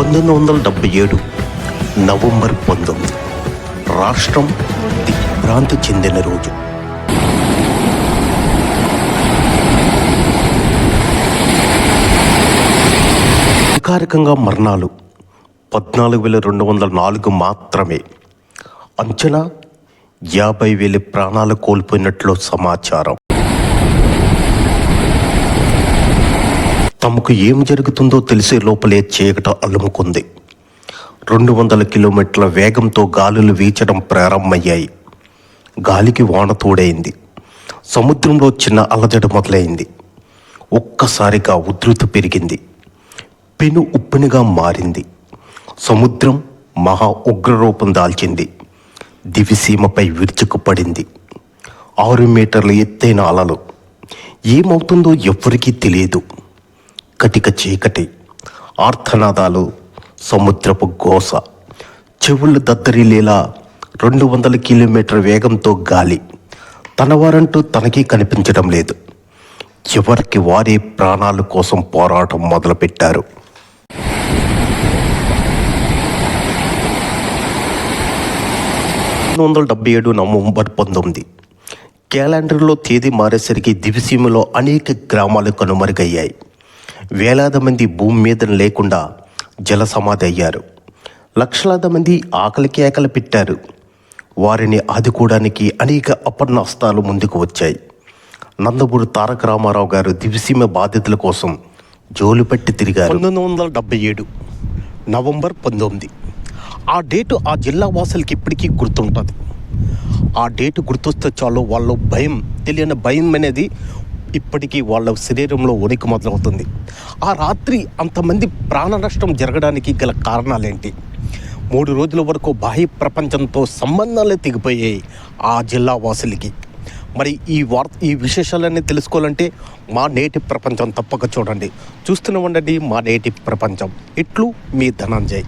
పంతొమ్మిది వందల డెబ్బై ఏడు నవంబర్ పంతొమ్మిది రాష్ట్రం దిగ్భ్రాంతి చెందిన రోజు. అధికారికంగా మరణాలు పద్నాలుగు వేల రెండు వందల నాలుగు మాత్రమే. అంచనా యాభై వేల ప్రాణాలు కోల్పోయినట్లు సమాచారం. తమకు ఏం జరుగుతుందో తెలిసే లోపలే చీకట అలుముకుంది. రెండు వందల కిలోమీటర్ల వేగంతో గాలులు వీచడం ప్రారంభమయ్యాయి. గాలికి వాన తోడైంది. సముద్రంలో చిన్న అలజడ మొదలైంది. ఒక్కసారిగా ఉధృతి పెరిగింది. పెను ఉప్పెనుగా మారింది. సముద్రం మహా ఉగ్రరూపం దాల్చింది. దివిసీమపై విరుచుకుపడింది ఆరు మీటర్ల ఎత్తైన అలలు. ఏమవుతుందో ఎవ్వరికీ తెలియదు. కటిక చీకటి ఆర్తనాదాలు సముద్రపు గోస చెవుళ్ళు దద్దరిల్లేలా రెండు వందల కిలోమీటర్ వేగంతో గాలి. తనవారంటూ తనకి కనిపించడం లేదు. చివరికి వారే ప్రాణాల కోసం పోరాటం మొదలుపెట్టారు. పంతొమ్మిది వందల డెబ్బై ఏడు నవంబర్ పంతొమ్మిది. క్యాలెండర్లో తేదీ మారేసరికి దివిసీమలో అనేక గ్రామాలు కనుమరుగయ్యాయి. వేలాది మంది భూమి మీద లేకుండా జల సమాధి అయ్యారు. లక్షలాది మంది ఆకలి కేకలు పెట్టారు. వారిని ఆదుకోవడానికి అనేక అపర్ణస్తాలు ముందుకు వచ్చాయి. నందమూరి తారక రామారావు గారు దివిసీమ బాధితుల కోసం జోలు పెట్టి తిరిగారు. పంతొమ్మిది వందల డెబ్బై ఏడు నవంబర్ పంతొమ్మిది. ఆ డేటు ఆ జిల్లా వాసులకి ఇప్పటికీ గుర్తుంటుంది. ఆ డేటు గుర్తొస్తే చాలు వాళ్ళ భయం తెలియని భయం అనేది ఇప్పటికీ వాళ్ళ శరీరంలో ఉనికి మొదలవుతుంది. ఆ రాత్రి అంతమంది ప్రాణ నష్టం జరగడానికి గల కారణాలేంటి? మూడు రోజుల వరకు బాహ్య ప్రపంచంతో సంబంధాలే తెగిపోయాయి ఆ జిల్లా వాసులకి. మరి ఈ వార్త ఈ విశేషాలన్నీ తెలుసుకోవాలంటే మా నేటి ప్రపంచం తప్పక చూడండి. చూస్తూనే ఉండండి మా నేటి ప్రపంచం. ఇట్లు మీ ధనంజయ్.